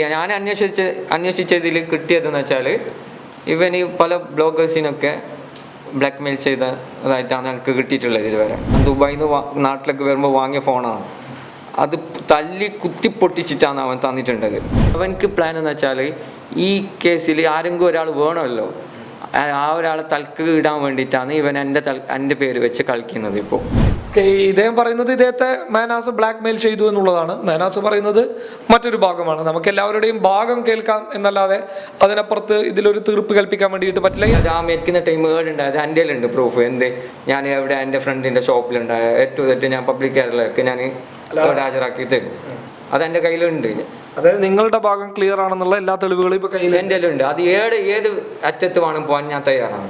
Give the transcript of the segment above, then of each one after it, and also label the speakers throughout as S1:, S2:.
S1: ഞാൻ അന്വേഷിച്ച് അന്വേഷിച്ചതിൽ കിട്ടിയതെന്ന് വെച്ചാൽ ഇവന് പല ബ്ലോഗേഴ്സിനൊക്കെ ബ്ലാക്ക് മെയിൽ ചെയ്തതായിട്ടാണ് ഞങ്ങൾക്ക് കിട്ടിയിട്ടുള്ളത് ഇതുവരെ. ദുബായിൽ നിന്ന് നാട്ടിലേക്ക് വരുമ്പോൾ വാങ്ങിയ ഫോണാണ്. അത് തല്ലി കുത്തി പൊട്ടിച്ചിട്ടാണ് അവൻ തന്നിട്ടുണ്ടത്. അവനക്ക് പ്ലാൻ എന്ന് വെച്ചാൽ ഈ കേസിൽ ആരെങ്കിലും ഒരാൾ വേണമല്ലോ. ആ- ഒരാളെ തൽക്ക് ഇടാൻ വേണ്ടിയിട്ടാണ് ഇവൻ എന്റെ തൽ എന്റെ പേര് വെച്ച് കളിക്കുന്നത് ഇപ്പോൾ
S2: ഓക്കെ ഇദ്ദേഹം പറയുന്നത് ഇദ്ദേഹത്തെ മാനാസ് ബ്ലാക്ക് മെയിൽ ചെയ്തു എന്നുള്ളതാണ്. മാനാസ് പറയുന്നത് മറ്റൊരു ഭാഗമാണ്. നമുക്ക് എല്ലാവരുടെയും ഭാഗം കേൾക്കാം എന്നല്ലാതെ അതിനപ്പുറത്ത് ഇതിലൊരു തീർപ്പ് കൽപ്പിക്കാൻ വേണ്ടിയിട്ട് പറ്റില്ല.
S1: മരിക്കുന്ന ടൈം ഉണ്ടായത് എന്റെ ഉണ്ട് പ്രൂഫ് എന്ത്? ഞാൻ എവിടെ എന്റെ ഫ്രണ്ടിന്റെ ഷോപ്പിലുണ്ടായ ഏറ്റവും തെറ്റ് ഞാൻ പബ്ലിക് കേരളക്ക് ഞാൻ ഹാജരാക്കി തരും. അത് എന്റെ കയ്യിലുണ്ട്.
S2: അതായത് നിങ്ങളുടെ ഭാഗം ക്ലിയർ ആണെന്നുള്ള എല്ലാ തെളിവുകളും ഇപ്പൊ കയ്യിൽ
S1: എന്റെ ഉണ്ട് അത് ഏത് ഏത് അറ്റത്ത് വേണം പോകാൻ ഞാൻ തയ്യാറാണ്.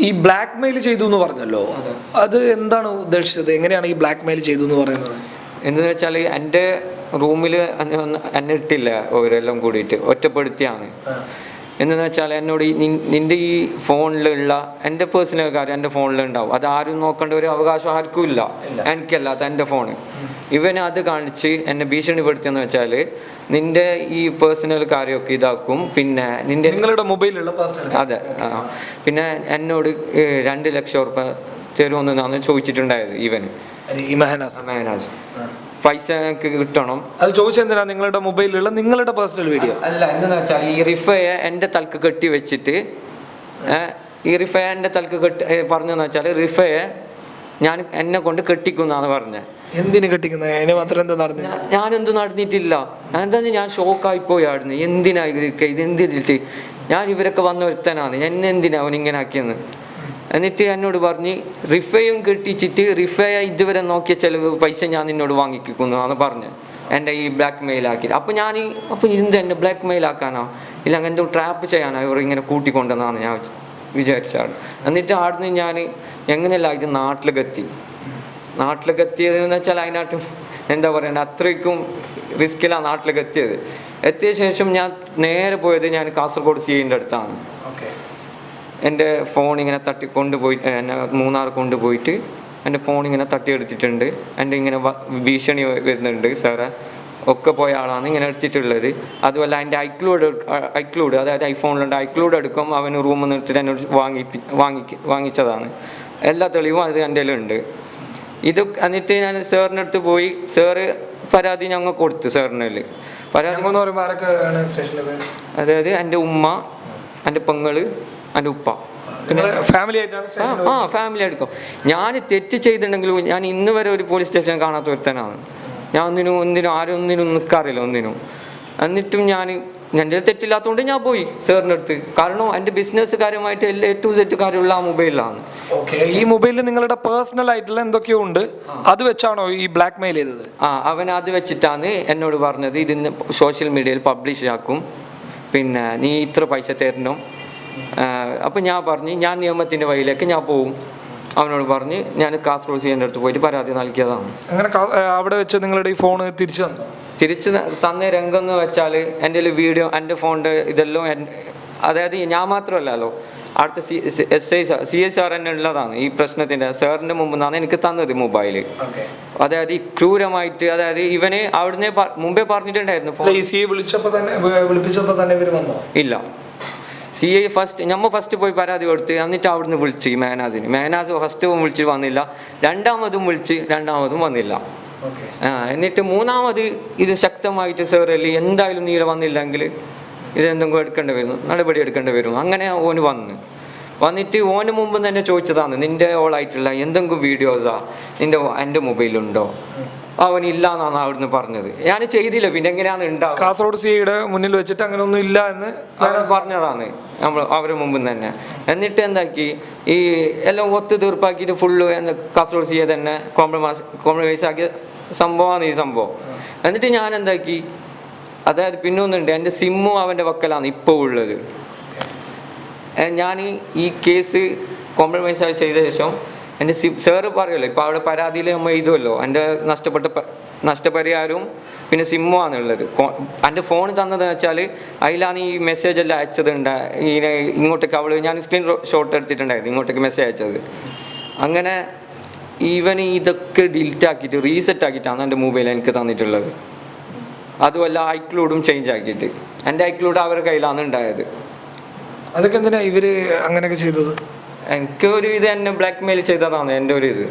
S2: ഈ ബ്ലാക്ക് മെയിൽ ചെയ്തു എന്ന് പറഞ്ഞല്ലോ. അത്. എന്താണ് ഉദ്ദേശിച്ചത്? എങ്ങനെയാണ് ഈ ബ്ലാക്ക് മെയിൽ ചെയ്തു എന്ന് പറയുന്നത്?
S1: എന്തെന്ന് വെച്ചാൽ എന്റെ റൂമിൽ എന്നെ ഇട്ടില്ല അവരെല്ലാം കൂടിയിട്ട്. ഒറ്റപ്പെടുത്തിയാണ്. എന്തെന്ന് വെച്ചാൽ എന്നോട് ഈ നിന്റെ ഈ ഫോണിലുള്ള എന്റെ പേഴ്സണൽ കാര്യം എന്റെ ഫോണിലുണ്ടാവും. അത് ആരും നോക്കേണ്ട ഒരു അവകാശം ആർക്കും ഇല്ല. എനിക്കല്ലാത്ത എന്റെ ഫോണ്. ഇവന് അത് കാണിച്ച് എന്നെ ഭീഷണിപ്പെടുത്തിയെന്ന് വെച്ചാൽ നിന്റെ ഈ പേഴ്സണൽ കാര്യമൊക്കെ ഇതാക്കും. പിന്നെ നിന്റെ
S2: നിങ്ങളുടെ മൊബൈലുള്ള
S1: അതെ പിന്നെ എന്നോട് രണ്ട് ലക്ഷം ഉറുപ്പ തരുമെന്നാണ് ചോദിച്ചിട്ടുണ്ടായത് ഇവന്.
S2: മെഹനാസ്.
S1: പൈസ എനിക്ക് കിട്ടണം.
S2: അത് ചോദിച്ചെന്തിനാ നിങ്ങളുടെ മൊബൈലിലുള്ള നിങ്ങളുടെ പേഴ്സണൽ വീഡിയോ
S1: അല്ല എന്താണെന്ന് വെച്ചാൽ ഈ റിഫയെ എന്റെ തലക്ക് കെട്ടി വെച്ചിട്ട് ഈ റിഫയെ എന്റെ തലക്ക് കെട്ടി പറഞ്ഞതെന്ന് വെച്ചാൽ റിഫയെ ഞാൻ എന്നെ കൊണ്ട് കെട്ടിക്കുന്നാണ് പറഞ്ഞത്
S2: എന്തിനു കെട്ടിക്കുന്നത് അതിന് മാത്രം എന്താ നടന്നു
S1: ഞാൻ എന്ത് നടന്നിട്ടില്ല? എന്താ ഞാൻ ഷോക്കായി പോയായിരുന്നു എന്തിനാ ഇതൊക്കെ ഇത് എന്തിട്ട് ഞാൻ ഇവരൊക്കെ വന്ന ഒരുത്തനാണ്. എന്നെ എന്തിനാ അവൻ ഇങ്ങനെ ആക്കിയെന്ന്? എന്നിട്ട് എന്നോട് പറഞ്ഞ് റിഫയും കെട്ടിച്ചിട്ട് റിഫയ ഇതുവരെ നോക്കിയ ചെലവ് പൈസ ഞാൻ നിന്നോട് വാങ്ങിക്കുന്നു എന്ന് പറഞ്ഞ് എന്റെ ഈ ബ്ലാക്ക് മെയിൽ ആക്കി അപ്പോൾ ഞാൻ അപ്പോൾ ഇത് എന്നെ ബ്ലാക്ക് മെയിൽ ആക്കാനോ ഇല്ല എന്തോ ട്രാപ്പ് ചെയ്യാനോ ഇവർ ഇങ്ങനെ കൂട്ടിക്കൊണ്ടെന്നാണ് ഞാൻ വിചാരിച്ചാണ് എന്നിട്ട് ആടുന്ന് ഞാൻ എങ്ങനെയല്ല ഇത് നാട്ടിലേക്ക് എത്തി. നാട്ടിലേക്ക് എത്തിയത് എന്ന് വെച്ചാൽ അതിനകത്ത് എന്താ പറയുക അത്രയ്ക്കും റിസ്ക്കിലാണ് നാട്ടിലേക്ക് എത്തിയത്. എത്തിയ ശേഷം ഞാൻ നേരെ പോയത് ഞാൻ കാസർഗോഡ് സി എന്റെ അടുത്താണ്.
S2: ഓക്കെ.
S1: എന്റെ ഫോൺ ഇങ്ങനെ തട്ടി കൊണ്ടുപോയി എന്നെ മൂന്നാർ കൊണ്ടുപോയിട്ട് എന്റെ ഫോൺ ഇങ്ങനെ തട്ടിയെടുത്തിട്ടുണ്ട് എന്റെ ഇങ്ങനെ ഭീഷണി വരുന്നുണ്ട് സാറേ. ഒക്കെ പോയ ആളാണ് ഇങ്ങനെ എടുത്തിട്ടുള്ളത്. അതുപോലെ എന്റെ ഐക്ലൂഡ് ഐക്ലൂഡ് അതായത് ഐഫോണിലുണ്ട് ഐക്ലൂഡ് എടുക്കും അവന് റൂമിൽ നിന്ന് ഇട്ടിട്ട് എന്നോട് വാങ്ങി വാങ്ങി വാങ്ങിച്ചതാണ്. എല്ലാ തെളിവും അത് എന്റെ ഉണ്ട് ഇത് എന്നിട്ട് ഞാൻ സാറിന്റെ അടുത്ത് പോയി. സാറ് പരാതി ഞങ്ങൾ കൊടുത്തു സാറിന് പരാതി അതായത് എന്റെ ഉമ്മ എന്റെ പെങ്ങൾ എന്റെ ഉപ്പ.
S2: ഫാമിലി ആയിട്ടാണ്
S1: ആ ഫാമിലി എടുക്കും ഞാൻ തെറ്റ് ചെയ്തിട്ടുണ്ടെങ്കിലും ഞാൻ ഇന്ന് വരെ ഒരു പോലീസ് സ്റ്റേഷൻ കാണാത്ത ഒരുത്തനാണ്. ഞാൻ ഒന്നിനും ഒന്നിനും ആരും ഒന്നിനും നിൽക്കാറില്ല ഒന്നിനും. എന്നിട്ടും ഞാൻ എന്റെ തെറ്റില്ലാത്തതുകൊണ്ട് ഞാൻ പോയി സാറിന്റെ അടുത്ത്. കാരണം എന്റെ ബിസിനസ് കാര്യമായിട്ട് എല്ലാ എ ടു സെറ്റ് കാര്യമുള്ള ആ മൊബൈലിലാണ്.
S2: ഓക്കെ ഈ മൊബൈലിൽ നിങ്ങളുടെ പേഴ്സണൽ ആയിട്ടുള്ള എന്തൊക്കെയോ ഉണ്ട്? അത് വെച്ചാണോ ഈ ബ്ലാക്ക് മെയിൽ ചെയ്തത്?
S1: ആ അവൻ അത് വെച്ചിട്ടാണ് എന്നോട് പറഞ്ഞത്. ഇതിന് സോഷ്യൽ മീഡിയയിൽ പബ്ലിഷ് ആക്കും. പിന്നെ നീ ഇത്ര പൈസ തരണം. അപ്പം ഞാൻ പറഞ്ഞു ഞാൻ നിയമത്തിന്റെ വഴിയിലേക്ക് ഞാൻ പോവും. അവനോട് പറഞ്ഞ് ഞാൻ കാസർഗോഡ് സി എന്റെ അടുത്ത് പോയിട്ട് പരാതി നൽകിയതാണ്.
S2: അങ്ങനെ അവിടെ വെച്ച് നിങ്ങളുടെ ഈ ഫോൺ തിരിച്ചു തന്നോ?
S1: തിരിച്ച് തന്ന രംഗം എന്ന് വെച്ചാൽ എന്റെ വീഡിയോ എന്റെ ഫോണിന്റെ ഇതെല്ലാം അതായത് ഞാൻ മാത്രമല്ലല്ലോ. അടുത്ത C S I C S R തന്നെ ഉള്ളതാണ് ഈ പ്രശ്നത്തിന്റെ. സാറിന്റെ മുമ്പ് നിന്നാണ് എനിക്ക് തന്നത് മൊബൈൽ അതായത് ഈ ക്രൂരമായിട്ട് അതായത് ഇവനെ അവിടുന്ന് മുമ്പേ പറഞ്ഞിട്ടുണ്ടായിരുന്നു
S2: ഈ സി വിളിച്ചപ്പോൾ തന്നെ വിളിപ്പിച്ചപ്പോൾ തന്നെ ഇവർ വന്നോ?
S1: ഇല്ല. സി ഐ ഫസ്റ്റ് നമ്മൾ ഫസ്റ്റ് പോയി പരാതി കൊടുത്ത് എന്നിട്ട് അവിടുന്ന് വിളിച്ച് മേനാസിന്. മേനാസ് ഫസ്റ്റ് വിളിച്ച് വന്നില്ല. രണ്ടാമതും വിളിച്ച് രണ്ടാമതും വന്നില്ല. ആ എന്നിട്ട് മൂന്നാമത് ഇത് ശക്തമായിട്ട് സാറല്ലേ എന്തായാലും നീല വന്നില്ലെങ്കിൽ ഇതെന്തെങ്കിലും എടുക്കേണ്ടി വരും നടപടി എടുക്കേണ്ടി വരും. അങ്ങനെ ഓന് വന്ന്. വന്നിട്ട് ഓന് മുമ്പ് തന്നെ ചോദിച്ചതാണ് നിന്റെ ഓളായിട്ടുള്ള എന്തെങ്കിലും വീഡിയോസാ നിന്റെ എന്റെ മൊബൈലുണ്ടോ അവൻ ഇല്ല എന്നാണ് അവിടുന്ന് പറഞ്ഞത്. ഞാൻ ചെയ്തില്ല പിന്നെ എങ്ങനെയാണ് ഉണ്ടാവുക?
S2: കാസർഗോഡ് സിയുടെ മുന്നിൽ വെച്ചിട്ട് അങ്ങനെ ഒന്നും ഇല്ല എന്ന്
S1: പറഞ്ഞതാണ് നമ്മൾ അവരെ മുമ്പിൽ തന്നെ. എന്നിട്ട് എന്താക്കി ഈ എല്ലാം ഒത്തു തീർപ്പാക്കിയിട്ട് ഫുള്ള് കാസർഗോഡ് സിയെ തന്നെ കോംപ്രമൈസ് കോംപ്രമൈസ് ആക്കിയ സംഭവമാണ് ഈ സംഭവം. എന്നിട്ട് ഞാൻ എന്താക്കി? അതായത് പിന്നെ ഒന്നുണ്ട് എന്റെ സിമ്മും അവന്റെ വക്കലാണ് ഇപ്പോൾ ഉള്ളത്. ഞാൻ ഈ കേസ് കോംപ്രമൈസ് ആയി ചെയ്ത ശേഷം എന്റെ സിം സാറ് പറയുമല്ലോ ഇപ്പോൾ അവിടെ പരാതിയിൽ നമ്മൾ എഴുതുമല്ലോ എന്റെ നഷ്ടപ്പെട്ട നഷ്ടപരിഹാരവും പിന്നെ സിമ്മുമാണുള്ളത് എന്റെ ഫോൺ തന്നത് വെച്ചാൽ അതിലാണ് ഈ മെസ്സേജ് എല്ലാം അയച്ചതുണ്ട് ഇങ്ങനെ ഇങ്ങോട്ടേക്ക് അവൾ ഞാൻ സ്ക്രീൻ ഷോട്ട് എടുത്തിട്ടുണ്ടായിരുന്നു ഇങ്ങോട്ടേക്ക് മെസ്സേജ് അയച്ചത്. അങ്ങനെ ഈവൻ ഇതൊക്കെ ഡിലീറ്റ് ആക്കിയിട്ട് റീസെറ്റ് ആക്കിയിട്ടാണ് എന്റെ മൊബൈൽ എനിക്ക് തന്നിട്ടുള്ളത്. അതുമല്ല ഐക്ലൂഡും ചേഞ്ച് ആക്കിയിട്ട്. എന്റെ ഐക്ലൂഡ് അവരുടെ കയ്യിലാണ് ഉണ്ടായത്.
S2: അതൊക്കെ എന്തിനാ ഇവർ അങ്ങനെയൊക്കെ ചെയ്തത്?
S1: എനിക്ക് ഒരു ഇത് എന്നെ ബ്ലാക്ക് മെയിൽ ചെയ്തതാണ് എന്റെ ഒരു ഇത്.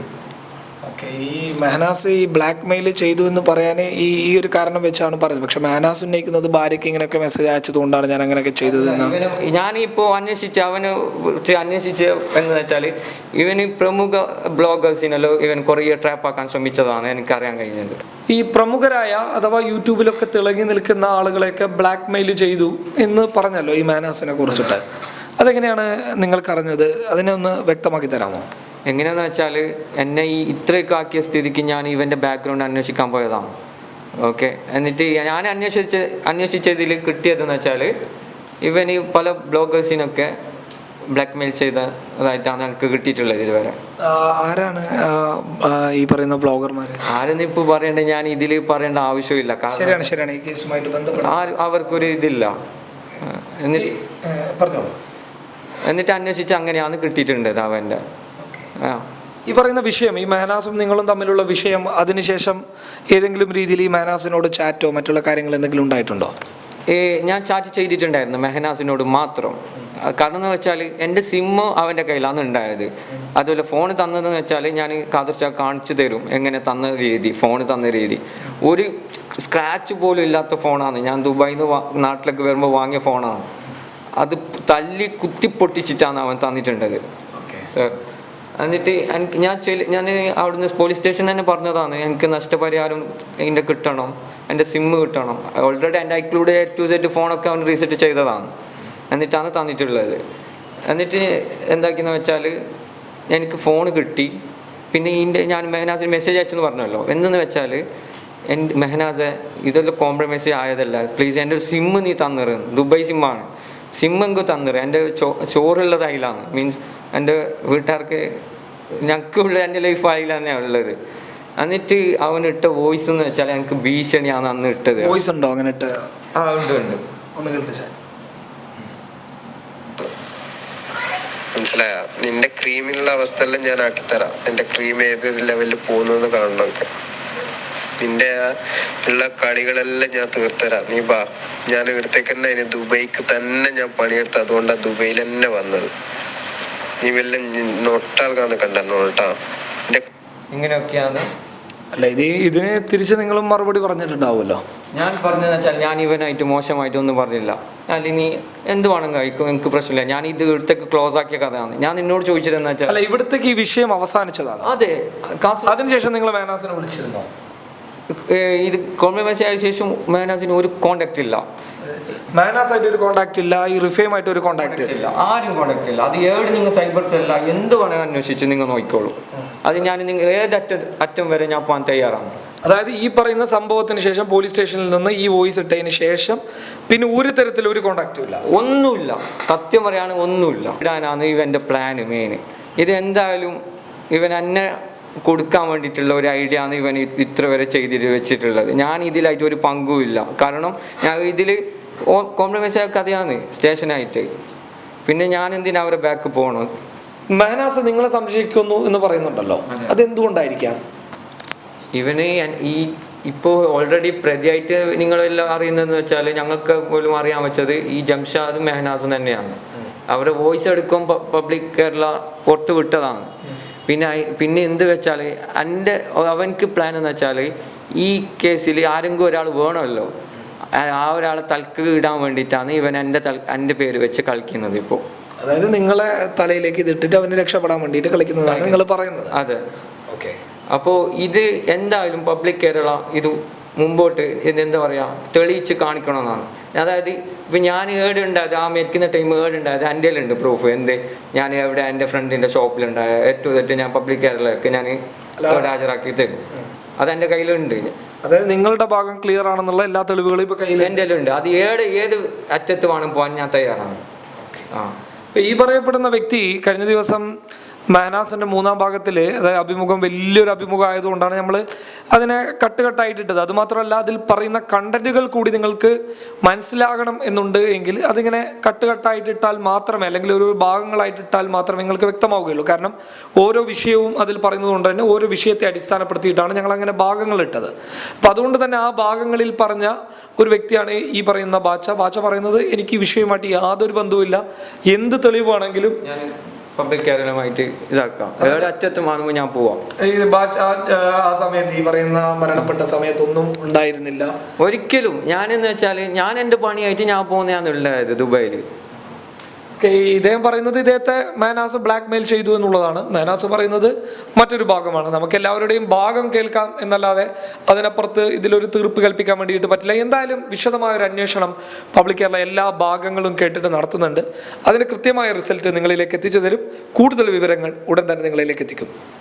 S2: ഓക്കെ ഈ മെഹനാസ് ഈ ബ്ലാക്ക് മെയിൽ ചെയ്തു എന്ന് പറയാൻ ഈ ഈ ഒരു കാരണം വെച്ചാണ് പറഞ്ഞത്. പക്ഷെ മെഹനാസ് ഉന്നയിക്കുന്നത് ഭാര്യയ്ക്ക് ഇങ്ങനെയൊക്കെ മെസ്സേജ് അയച്ചതുകൊണ്ടാണ് ഞാൻ അങ്ങനെയൊക്കെ ചെയ്തത് എന്നാണ്.
S1: ഞാനിപ്പോൾ അന്വേഷിച്ച് അവന് അന്വേഷിച്ച് എന്ന് വെച്ചാൽ ഇവന് പ്രമുഖ ബ്ലോഗേഴ്സിനല്ലോ ഇവൻ കുറേ ട്രാപ്പ് ആക്കാൻ ശ്രമിച്ചതാണ് എനിക്കറിയാൻ കഴിഞ്ഞത്.
S2: ഈ പ്രമുഖരായ അഥവാ യൂട്യൂബിലൊക്കെ തിളങ്ങി നിൽക്കുന്ന ആളുകളെയൊക്കെ ബ്ലാക്ക് മെയിൽ ചെയ്തു എന്ന് പറഞ്ഞല്ലോ ഈ മെഹനാസിനെ കുറിച്ചിട്ട്. അതെങ്ങനെയാണ് നിങ്ങൾക്കറിഞ്ഞത്? അതിനെ ഒന്ന് വ്യക്തമാക്കി തരാമോ?
S1: എങ്ങനെയാന്ന് വെച്ചാൽ എന്നെ ഈ ഇത്രയൊക്കെ ആക്കിയ സ്ഥിതിക്ക് ഞാൻ ഇവന്റെ ബാക്ക്ഗ്രൗണ്ട് അന്വേഷിക്കാൻ പോയതാണ്. ഓക്കെ എന്നിട്ട് ഞാൻ അന്വേഷിച്ച അന്വേഷിച്ചതിൽ കിട്ടിയതെന്ന് വെച്ചാൽ ഇവന് പല ബ്ലോഗേഴ്സിനൊക്കെ ബ്ലാക്ക് മെയിൽ ചെയ്തതായിട്ടാണ് ഞങ്ങൾക്ക് കിട്ടിയിട്ടുള്ളത് ഇതുവരെ.
S2: ആരാണ് ഈ പറയുന്ന ബ്ലോഗർമാർ
S1: ആരെന്ന് ഇപ്പോൾ പറയേണ്ട ഞാൻ ഇതിൽ പറയേണ്ട ആവശ്യമില്ല.
S2: ശരിയാണ് ശരിയാണ്. ഈ കേസുമായിട്ട് ബന്ധപ്പെട്ട്.
S1: അവർക്കൊരു ഇതില്ല. എന്നിട്ട്
S2: പറഞ്ഞോളൂ.
S1: എന്നിട്ട് അന്വേഷിച്ച് അങ്ങനെയാണ് കിട്ടിയിട്ടുണ്ട് അവന്റെ.
S2: ഈ പറയുന്ന വിഷയം ഈ മേനാസും നിങ്ങളും തമ്മിലുള്ള വിഷയം അതിനുശേഷം ഏതെങ്കിലും രീതിയിൽ ഈ മേനാസിനോട് ചാറ്റോ മറ്റുള്ള കാര്യങ്ങൾ എന്തെങ്കിലും ഉണ്ടായിട്ടുണ്ടോ?
S1: ഏ, ഞാൻ ചാറ്റ് ചെയ്തിട്ടുണ്ടായിരുന്നു മെഹനാസിനോട് മാത്രം. കാരണം എന്ന് വെച്ചാൽ എന്റെ സിമ്മ് അവന്റെ കയ്യിലാണ് ഉണ്ടായത്. അതുപോലെ ഫോൺ തന്നതെന്ന് വെച്ചാൽ ഞാൻ കാതർച്ച കാണിച്ചു തരും എങ്ങനെ തന്ന രീതി ഫോൺ തന്ന രീതി. ഒരു സ്ക്രാച്ച് പോലും ഇല്ലാത്ത ഫോണാണ് ഞാൻ ദുബായിൽ നിന്ന് നാട്ടിലേക്ക് വരുമ്പോൾ വാങ്ങിയ ഫോണാണ് അത് തല്ലി കുത്തി പൊട്ടിച്ചിട്ടാണ് അവൻ തന്നിട്ടുണ്ടത്. സർ എന്നിട്ട് എനിക്ക് ഞാൻ ചെൽ ഞാൻ അവിടുന്ന് പോലീസ് സ്റ്റേഷനിൽ തന്നെ പറഞ്ഞതാണ് എനിക്ക് നഷ്ടപരിഹാരം എന്റെ കിട്ടണം എന്റെ സിമ്മ് കിട്ടണം. ഓൾറെഡി എന്റെ ഐക്ലൂഡ് എ ടു സെറ്റ് ഫോണൊക്കെ അവൻ റീസെറ്റ് ചെയ്തതാണ്. എന്നിട്ടാണ് തന്നിട്ടുള്ളത്. എന്നിട്ട് എന്താക്കിയെന്ന് വെച്ചാൽ എനിക്ക് ഫോൺ കിട്ടി. പിന്നെ ഇതിന്റെ ഞാൻ മെഹനാസിന് മെസ്സേജ് അയച്ചെന്ന് പറഞ്ഞല്ലോ. എന്തെന്ന് വെച്ചാൽ എന്റെ മെഹനാസെ ഇതെല്ലാം കോംപ്രമൈസ് ആയതല്ല. പ്ലീസ് എന്റെ ഒരു സിമ്മ് നീ തന്നിറ്. ദുബായ് സിമ്മാണ് സിമ്മ് എനിക്ക് തന്നിറ്. എന്റെ ചോ ചോറുള്ളത് മീൻസ് എന്റെ വീട്ടുകാർക്ക് ഞങ്ങൾക്കുള്ള എന്റെ ലൈഫ് ആയില്ല തന്നെയാണ് ഉള്ളത്. എന്നിട്ട് അവൻ ഇട്ട വോയിസ് എന്ന് വെച്ചാൽ എനിക്ക് ഭീഷണിയാണ് അന്ന് ഇട്ടത്.
S2: വോയിസ് ഉണ്ടോ? അങ്ങനെ ഇട്ട്
S1: ആ ഉണ്ട് ഉണ്ട്.
S2: ഒന്ന് കേൾപ്പിച്ചേ.
S3: മനസ്സിലായ? നിന്റെ ക്രീമിനുള്ള അവസ്ഥയെല്ലാം ഞാൻ ആക്കിത്തരാം നിന്റെ ക്രീം ഏത് ലെവലിൽ പോകുന്നത് കാണണമൊക്കെ നിന്റെ ഉള്ള കളികളെല്ലാം ഞാൻ തീർത്തരാം. നീ ബാ ഞാൻ ഇവിടത്തേക്ക് തന്നെ അതിന് ദുബൈക്ക് തന്നെ ഞാൻ പണിയെടുത്ത്. അതുകൊണ്ടാണ് ദുബൈയിൽ തന്നെ വന്നത്. നീ വല്ല കേട്ടാ.
S1: ഇങ്ങനെയൊക്കെയാണ്.
S2: അല്ല ഇത് ഇതിന് തിരിച്ച് നിങ്ങളും മറുപടി പറഞ്ഞിട്ടുണ്ടാവുമല്ലോ?
S1: ഞാൻ പറഞ്ഞതെന്ന് വെച്ചാൽ ഞാൻ ഇവനായിട്ട് മോശമായിട്ടൊന്നും പറഞ്ഞില്ല. അല്ലെങ്കിൽ നീ എന്ത് വേണം കഴിക്കും? എനിക്ക് പ്രശ്നമില്ല. ഞാൻ ഇത് ഇവിടത്തേക്ക് ക്ലോസ് ആക്കിയ കഥയാണ്. ഞാൻ നിന്നോട് ചോദിച്ചിരുന്ന വെച്ചാൽ
S2: അല്ല ഇവിടത്തേക്ക് ഈ വിഷയം അവസാനിച്ചതാണ്.
S1: അതെ.
S2: അതിനുശേഷം നിങ്ങൾ മേനാസിനെ വിളിച്ചിരുന്നോ?
S1: ഇത് കോംപ്രമൈസ് ആയ ശേഷം മേനാസിന് ഒരു കോണ്ടാക്ട് ഇല്ല.
S2: മാനാസായിട്ട് ഒരു കോണ്ടാക്ട് ഇല്ല ഈ റിഫേമായിട്ട് ഒരു കോണ്ടാക്ട്
S1: ഇല്ല ആരും കോണ്ടാക്ട് ഇല്ല. അത് ഏട് നിങ്ങൾ സൈബർ സെല്ല എന്ത് വേണമെങ്കിൽ അന്വേഷിച്ച് നിങ്ങൾ നോക്കിക്കോളൂ. അത് ഞാൻ നിങ്ങൾ ഏത് അറ്റം അറ്റം വരെ ഞാൻ പോകാൻ തയ്യാറാണ്.
S2: അതായത് ഈ പറയുന്ന സംഭവത്തിന് ശേഷം പോലീസ് സ്റ്റേഷനിൽ നിന്ന് ഈ വോയിസ് ഇട്ടതിന് ശേഷം പിന്നെ ഒരു തരത്തിൽ ഒരു കോണ്ടാക്റ്റും ഇല്ല.
S1: ഒന്നുമില്ല. സത്യം പറയാണ് ഒന്നുമില്ല. ഇടാനാണ് ഇവന്റെ പ്ലാന് മെയിൻ ഇത് എന്തായാലും ഇവൻ എന്നെ കൊടുക്കാൻ വേണ്ടിയിട്ടുള്ള ഒരു ഐഡിയ ആണ് ഇവൻ ഇത്ര വരെ ചെയ്തിട്ട് വെച്ചിട്ടുള്ളത്. ഞാൻ ഇതിലായിട്ട് ഒരു പങ്കുമില്ല കാരണം ഞാൻ ഇതിൽ കോംപ്രമൈസ് ആയ കഥയാണ് സ്റ്റേഷനായിട്ട്. പിന്നെ ഞാൻ എന്തിനാ അവരെ ബാക്ക് പോകണം
S2: മെഹനാസ് നിങ്ങളെ സംരക്ഷിക്കുന്നു എന്ന് പറയുന്നുണ്ടല്ലോ. അതെന്തുകൊണ്ടായിരിക്കാം?
S1: ഇവന് ഈ ഇപ്പോൾ ഓൾറെഡി പ്രതിയായിട്ട് നിങ്ങളെല്ലാം അറിയുന്നതെന്ന് വെച്ചാൽ ഞങ്ങൾക്ക് പോലും അറിയാൻ വെച്ചത് ഈ ജംഷാദും മെഹനാസും തന്നെയാണ്. അവരുടെ വോയിസ് എടുക്കും പബ്ലിക് കേരള പുറത്ത് വിട്ടതാണ്. പിന്നെ പിന്നെ എന്ത് വെച്ചാൽ എന്റെ അവനക്ക് പ്ലാൻ എന്ന് വെച്ചാൽ ഈ കേസിൽ ആരെങ്കിലും ഒരാൾ വേണമല്ലോ. ആ- ഒരാളെ തലക്ക് ഇടാൻ വേണ്ടിയിട്ടാണ് ഇവൻ എന്റെ തൽ എന്റെ പേര് വെച്ച് കളിക്കുന്നത് ഇപ്പോൾ.
S2: അതായത് നിങ്ങളെ തലയിലേക്ക് ഇതിട്ടിട്ട് അവന് രക്ഷപ്പെടാൻ വേണ്ടിയിട്ട് കളിക്കുന്നതാണ് നിങ്ങൾ പറയുന്നത്.
S1: അതെ.
S2: ഓക്കെ.
S1: അപ്പോൾ ഇത് എന്തായാലും പബ്ലിക് കേരള ഇത് മുമ്പോട്ട് എന്താ പറയുക തെളിയിച്ച് കാണിക്കണമെന്നാണ്. അതായത് ഇപ്പം ഞാൻ ഏടുണ്ടായത് ആ മരിക്കുന്ന ടൈം ഏടുണ്ടായത് എന്റെ കയ്യിലുണ്ട് പ്രൂഫ് എന്ത്? ഞാൻ എവിടെ എന്റെ ഫ്രണ്ടിന്റെ ഷോപ്പിലുണ്ടായ ഏറ്റവും തെറ്റ് ഞാൻ പബ്ലിക് കേരളക്ക് ഞാൻ ഹാജരാക്കി തരും അത് എന്റെ കയ്യിലുണ്ട്.
S2: അതായത് നിങ്ങളുടെ ഭാഗം ക്ലിയർ ആണെന്നുള്ള എല്ലാ തെളിവുകളും ഇപ്പൊ കയ്യിൽ
S1: എന്റെ ഉണ്ട് അത് ഏട് ഏത് അറ്റത്ത് വേണം പോകാൻ ഞാൻ തയ്യാറാണ്. ആ
S2: ഈ പറയപ്പെടുന്ന വ്യക്തി കഴിഞ്ഞ ദിവസം മാനാസിന്റെ മൂന്നാം ഭാഗത്തിൽ അതായത് അഭിമുഖം വലിയൊരു അഭിമുഖം ആയതുകൊണ്ടാണ് നമ്മൾ അതിനെ കട്ട് കട്ടായിട്ടിട്ടത് അതുമാത്രമല്ല അതിൽ പറയുന്ന കണ്ടന്റുകൾ കൂടി നിങ്ങൾക്ക് മനസ്സിലാകണം എന്നുണ്ട് എങ്കിൽ അതിങ്ങനെ കട്ട് കട്ടായിട്ടിട്ടാൽ മാത്രമേ അല്ലെങ്കിൽ ഒരു ഭാഗങ്ങളായിട്ടിട്ടാൽ മാത്രമേ നിങ്ങൾക്ക് വ്യക്തമാവുകയുള്ളൂ. കാരണം ഓരോ വിഷയവും അതിൽ പറയുന്നത് കൊണ്ട് തന്നെ ഓരോ വിഷയത്തെ അടിസ്ഥാനപ്പെടുത്തിയിട്ടാണ് ഞങ്ങൾ അങ്ങനെ ഭാഗങ്ങൾ ഇട്ടത് അപ്പോൾ അതുകൊണ്ട് തന്നെ ആ ഭാഗങ്ങളിൽ പറഞ്ഞ ഒരു വ്യക്തിയാണ് ഈ പറയുന്ന ബാച്ച. ബാച്ച പറയുന്നത് എനിക്ക് ഈ വിഷയവുമായിട്ട് യാതൊരു ബന്ധവുമില്ല. എന്ത് തെളിവാണെങ്കിലും
S1: പബ്ലിക് കേരളമായിട്ട് ഇതാക്കാം ഏടെ അറ്റത്ത് വാങ്ങുമ്പോൾ ഞാൻ പോവാം.
S2: ആ- സമയത്ത് ഈ പറയുന്ന മരണപ്പെട്ട സമയത്തൊന്നും ഉണ്ടായിരുന്നില്ല.
S1: ഒരിക്കലും. ഞാനെന്ന് വെച്ചാൽ ഞാൻ എന്റെ പണിയായിട്ട് ഞാൻ പോകുന്നതാണ് ഉള്ളത് ദുബായിൽ
S2: ഇദ്ദേഹം പറയുന്നത് ഇദ്ദേഹത്തെ മാനാസ് ബ്ലാക്ക് മെയിൽ ചെയ്തു എന്നുള്ളതാണ്. മാനാസ് പറയുന്നത് മറ്റൊരു ഭാഗമാണ്. നമുക്ക് എല്ലാവരുടെയും ഭാഗം കേൾക്കാം എന്നല്ലാതെ അതിനപ്പുറത്ത് ഇതിലൊരു തീർപ്പ് കൽപ്പിക്കാൻ വേണ്ടിയിട്ട് പറ്റില്ല. എന്തായാലും വിശദമായ ഒരു അന്വേഷണം പബ്ലിക് കേരള എല്ലാ ഭാഗങ്ങളും കേട്ടിട്ട് നടത്തുന്നുണ്ട്. അതിന് കൃത്യമായ റിസൾട്ട് നിങ്ങളിലേക്ക് എത്തിച്ചു തരും. കൂടുതൽ വിവരങ്ങൾ ഉടൻ തന്നെ നിങ്ങളിലേക്ക് എത്തിക്കും.